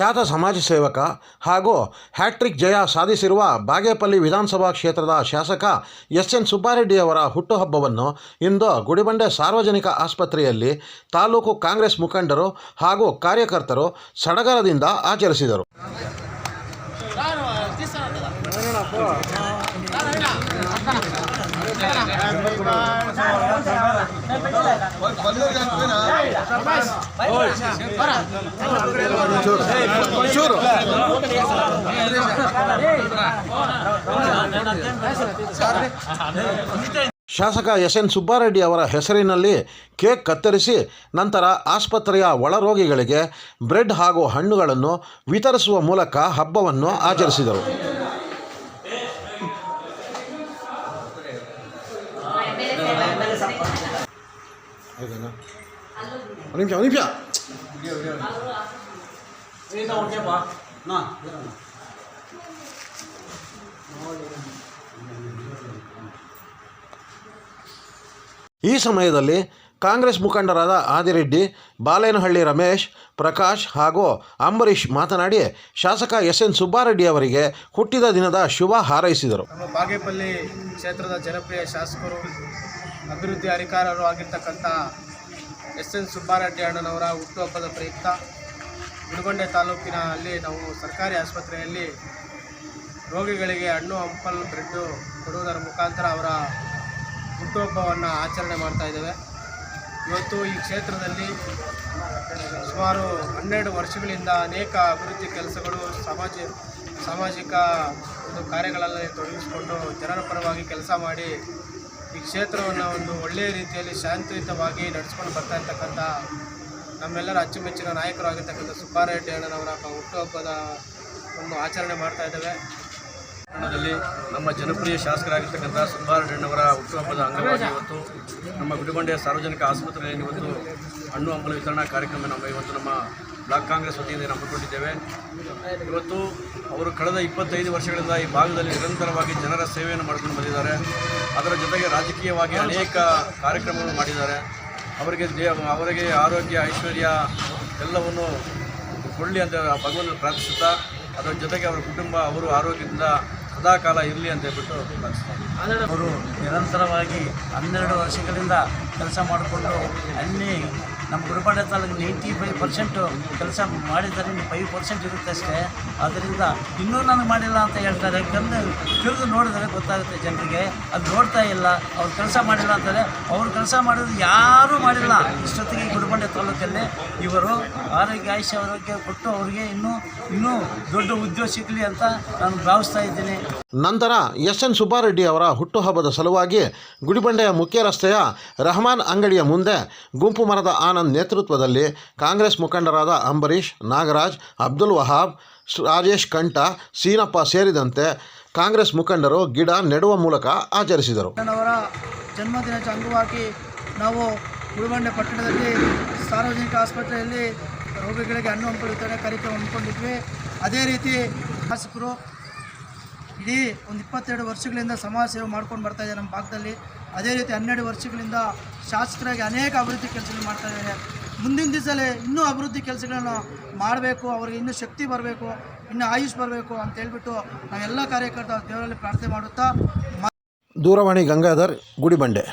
ಖ್ಯಾತ ಸಮಾಜ ಸೇವಕ ಹಾಗೂ ಹ್ಯಾಟ್ರಿಕ್ ಜಯ ಸಾಧಿಸಿರುವ ಬಾಗೇಪಲ್ಲಿ ವಿಧಾನಸಭಾ ಕ್ಷೇತ್ರದ ಶಾಸಕ ಎಸ್ ಎನ್ ಸುಬ್ಬಾರೆಡ್ಡಿಯವರ ಹುಟ್ಟುಹಬ್ಬವನ್ನು ಇಂದು ಗುಡಿಬಂಡೆ ಸಾರ್ವಜನಿಕ ಆಸ್ಪತ್ರೆಯಲ್ಲಿ ತಾಲೂಕು ಕಾಂಗ್ರೆಸ್ ಮುಖಂಡರು ಹಾಗೂ ಕಾರ್ಯಕರ್ತರು ಸಡಗರದಿಂದ ಆಚರಿಸಿದರು. ಶಾಸಕ ಎಸ್ ಎನ್ ಸುಬ್ಬಾರೆಡ್ಡಿ ಅವರ ಹೆಸರಿನಲ್ಲಿ ಕೇಕ್ ಕತ್ತರಿಸಿ ನಂತರ ಆಸ್ಪತ್ರೆಯ ಒಳರೋಗಿಗಳಿಗೆ ಬ್ರೆಡ್ ಹಾಗೂ ಹಣ್ಣುಗಳನ್ನು ವಿತರಿಸುವ ಮೂಲಕ ಹಬ್ಬವನ್ನು ಆಚರಿಸಿದರು. ನಿಮಿಷ ನಿಮಿಷ ಈ ಸಮಯದಲ್ಲಿ ಕಾಂಗ್ರೆಸ್ ಮುಖಂಡರಾದ ಆದಿರೆಡ್ಡಿ ಬಾಲೇನಹಳ್ಳಿ ರಮೇಶ್, ಪ್ರಕಾಶ್ ಹಾಗೂ ಅಂಬರೀಷ್ ಮಾತನಾಡಿ ಶಾಸಕ ಎಸ್ ಎನ್ ಸುಬ್ಬಾರೆಡ್ಡಿ ಅವರಿಗೆ ಹುಟ್ಟಿದ ದಿನದ ಶುಭ ಹಾರೈಸಿದರು. ಬಾಗೇಪಲ್ಲಿ ಕ್ಷೇತ್ರದ ಜನಪ್ರಿಯ ಶಾಸಕರು, ಅಭಿವೃದ್ಧಿ ಅಧಿಕಾರರು ಆಗಿರ್ತಕ್ಕಂಥ ಎಸ್ ಎನ್ ಸುಬ್ಬಾರೆಡ್ಡಿ ಅಣ್ಣನವರ ಹುಟ್ಟುಹಬ್ಬದ ಪ್ರಯುಕ್ತ ಗುಡಿಗೊಂಡೆ ತಾಲೂಕಿನಲ್ಲಿ ನಾವು ಸರ್ಕಾರಿ ಆಸ್ಪತ್ರೆಯಲ್ಲಿ ರೋಗಿಗಳಿಗೆ ಹಣ್ಣು, ಹಂಪಲ್, ಬ್ರೆಡ್ಡು ಕೊಡುವುದರ ಮುಖಾಂತರ ಅವರ ಹುಟ್ಟುಹಬ್ಬವನ್ನು ಆಚರಣೆ ಮಾಡ್ತಾ ಇದ್ದೇವೆ. ಇವತ್ತು ಈ ಕ್ಷೇತ್ರದಲ್ಲಿ ಸುಮಾರು ಹನ್ನೆರಡು ವರ್ಷಗಳಿಂದ ಅನೇಕ ಅಭಿವೃದ್ಧಿ ಕೆಲಸಗಳು ಸಮಾಜ, ಸಾಮಾಜಿಕ ಒಂದು ಕಾರ್ಯಗಳಲ್ಲಿ ತೊಡಗಿಸಿಕೊಂಡು ಜನರ ಪರವಾಗಿ ಕೆಲಸ ಮಾಡಿ ಈ ಕ್ಷೇತ್ರವನ್ನು ಒಂದು ಒಳ್ಳೆಯ ರೀತಿಯಲ್ಲಿ ಶಾಂತಿಯುತವಾಗಿ ನಡೆಸ್ಕೊಂಡು ಬರ್ತಾ ಇರ್ತಕ್ಕಂಥ ನಮ್ಮೆಲ್ಲರ ಅಚ್ಚುಮೆಚ್ಚಿನ ನಾಯಕರಾಗಿರ್ತಕ್ಕಂಥ ಸುಬ್ಬಾರೆಡ್ಡಿ ಅಣ್ಣನವರ ಹುಟ್ಟುಹಬ್ಬದ ಒಂದು ಆಚರಣೆ ಮಾಡ್ತಾ ಇದ್ದೇವೆ. ಪಟ್ಟಣದಲ್ಲಿ ನಮ್ಮ ಜನಪ್ರಿಯ ಶಾಸಕರಾಗಿರ್ತಕ್ಕಂಥ ಸುಬ್ಬಾರೆಡ್ಡಿಯವರ ಹುಟ್ಟುಹಬ್ಬದ ಅಂಗವಾಗಿ ಇವತ್ತು ನಮ್ಮ ಗುಡಿಬಂಡೆಯ ಸಾರ್ವಜನಿಕ ಆಸ್ಪತ್ರೆಯಲ್ಲಿ ಇವತ್ತು ಹಣ್ಣು ಹಂಪಲು ವಿತರಣಾ ಕಾರ್ಯಕ್ರಮ ನಮ್ಮ ಇವತ್ತು ನಮ್ಮ ಬ್ಲಾಕ್ ಕಾಂಗ್ರೆಸ್ ವತಿಯಿಂದ ಹಮ್ಮಿಕೊಂಡಿದ್ದೇವೆ. ಇವತ್ತು ಅವರು ಕಳೆದ ಇಪ್ಪತ್ತೈದು ವರ್ಷಗಳಿಂದ ಈ ಭಾಗದಲ್ಲಿ ನಿರಂತರವಾಗಿ ಜನರ ಸೇವೆಯನ್ನು ಮಾಡಿಕೊಂಡು ಬಂದಿದ್ದಾರೆ. ಅದರ ಜೊತೆಗೆ ರಾಜಕೀಯವಾಗಿ ಅನೇಕ ಕಾರ್ಯಕ್ರಮಗಳು ಮಾಡಿದ್ದಾರೆ. ಅವರಿಗೆ ದೇ, ಅವರಿಗೆ ಆರೋಗ್ಯ, ಐಶ್ವರ್ಯ ಎಲ್ಲವನ್ನು ಕೊಳ್ಳಿ ಅಂತ ಭಗವಂತನ ಪ್ರಾರ್ಥಿಸುತ್ತಾ, ಅದರ ಜೊತೆಗೆ ಅವರ ಕುಟುಂಬ, ಅವರು ಆರೋಗ್ಯದಿಂದ ಸದಾಕಾಲ ಇರಲಿ ಅಂತ ಹೇಳ್ಬಿಟ್ಟು ಅವರು ನಿರಂತರವಾಗಿ ಹನ್ನೆರಡು ವರ್ಷಗಳಿಂದ ಕೆಲಸ ಮಾಡಿಕೊಂಡು ಅಲ್ಲಿ ನಮ್ಮ ಗುರುಪಾಡ ತಾಲೂಕು ನೈಂಟಿ ಫೈವ್ ಪರ್ಸೆಂಟು ಕೆಲಸ ಮಾಡಿದ್ದಾರೆ ಫೈವ್ ಪರ್ಸೆಂಟ್ ಇರುತ್ತೆ ಅಷ್ಟೇ. ಆದ್ದರಿಂದ ಇನ್ನೂ ನನಗೆ ಮಾಡಿಲ್ಲ ಅಂತ ಹೇಳ್ತಾರೆ. ಕಣ್ಣು ತಿರುಗಿ ನೋಡಿದ್ರೆ ಗೊತ್ತಾಗುತ್ತೆ ಜನರಿಗೆ. ಅದು ನೋಡ್ತಾ ಇಲ್ಲ. ಅವ್ರು ಕೆಲಸ ಮಾಡಿಲ್ಲ ಅಂತಾರೆ. ಅವ್ರು ಕೆಲಸ ಮಾಡೋದು ಯಾರೂ ಮಾಡಿಲ್ಲ. ಇಷ್ಟೊತ್ತಿಗೆ ಗುರುಬಂಡೆ ತಾಲೂಕಲ್ಲಿ ಇವರು ಆರೋಗ್ಯ, ಆಯುಷ್ಯ, ಆರೋಗ್ಯ ಕೊಟ್ಟು ಅವರಿಗೆ ಇನ್ನೂ ಇನ್ನೂ ದೊಡ್ಡ ಉದ್ಯೋಗ ಸಿಗಲಿ ಅಂತ ನಾನು ಭಾವಿಸ್ತಾ ಇದ್ದೀನಿ. ನಂತರ ಎಸ್ ಎನ್ ಸುಬ್ಬಾರೆಡ್ಡಿ ಅವರ ಹುಟ್ಟುಹಬ್ಬದ ಸಲುವಾಗಿ ಗುಡಿಬಂಡೆಯ ಮುಖ್ಯ ರಸ್ತೆಯ ರಹಮಾನ್ ಅಂಗಡಿಯ ಮುಂದೆ ಗುಂಪು ಮರದ ಆನಂದ್ ನೇತೃತ್ವದಲ್ಲಿ ಕಾಂಗ್ರೆಸ್ ಮುಖಂಡರಾದ ಅಂಬರೀಷ್, ನಾಗರಾಜ್, ಅಬ್ದುಲ್ ವಹಾಬ್ ರಾಜೇಶ್ ಕಂಠ, ಸೀನಪ್ಪ ಸೇರಿದಂತೆ ಕಾಂಗ್ರೆಸ್ ಮುಖಂಡರು ಗಿಡ ನೆಡುವ ಮೂಲಕ ಆಚರಿಸಿದರು. ಅವರ ಜನ್ಮದಿನದ ಅಂಗವಾಗಿ ನಾವು ಗುಡಿಬಂಡೆ ಪಟ್ಟಣದಲ್ಲಿ ಸಾರ್ವಜನಿಕ ಆಸ್ಪತ್ರೆಯಲ್ಲಿ ರೋಗಿಗಳಿಗೆ ಹಣ್ಣು ವಿತರಣೆ ಕಾರ್ಯಕ್ರಮ ಹಮ್ಮಿಕೊಂಡಿದ್ವಿ. ಅದೇ ರೀತಿ ಶಾಸಕರು ಇಡೀ ಒಂದು ಇಪ್ಪತ್ತೆರಡು ವರ್ಷಗಳಿಂದ ಸಮಾಜ ಸೇವೆ ಮಾಡ್ಕೊಂಡು ಬರ್ತಾ ಇದೆ ನಮ್ಮ ಭಾಗದಲ್ಲಿ. ಅದೇ ರೀತಿ ಹನ್ನೆರಡು ವರ್ಷಗಳಿಂದ ಶಾಸಕರಾಗಿ ಅನೇಕ ಅಭಿವೃದ್ಧಿ ಕೆಲಸಗಳು ಮಾಡ್ತಾ ಇದ್ದಾರೆ. ಮುಂದಿನ ದಿವಸದಲ್ಲಿ ಇನ್ನೂ ಅಭಿವೃದ್ಧಿ ಕೆಲಸಗಳನ್ನು ಮಾಡಬೇಕು, ಅವ್ರಿಗೆ ಇನ್ನೂ ಶಕ್ತಿ ಬರಬೇಕು, ಇನ್ನೂ ಆಯುಷ್ ಬರಬೇಕು ಅಂತ ಹೇಳ್ಬಿಟ್ಟು ನಾವೆಲ್ಲ ಕಾರ್ಯಕರ್ತರು ದೇವರಲ್ಲಿ ಪ್ರಾರ್ಥನೆ ಮಾಡುತ್ತಾ ದೂರವಾಣಿ ಗಂಗಾಧರ್ ಗುಡಿಬಂಡೆ.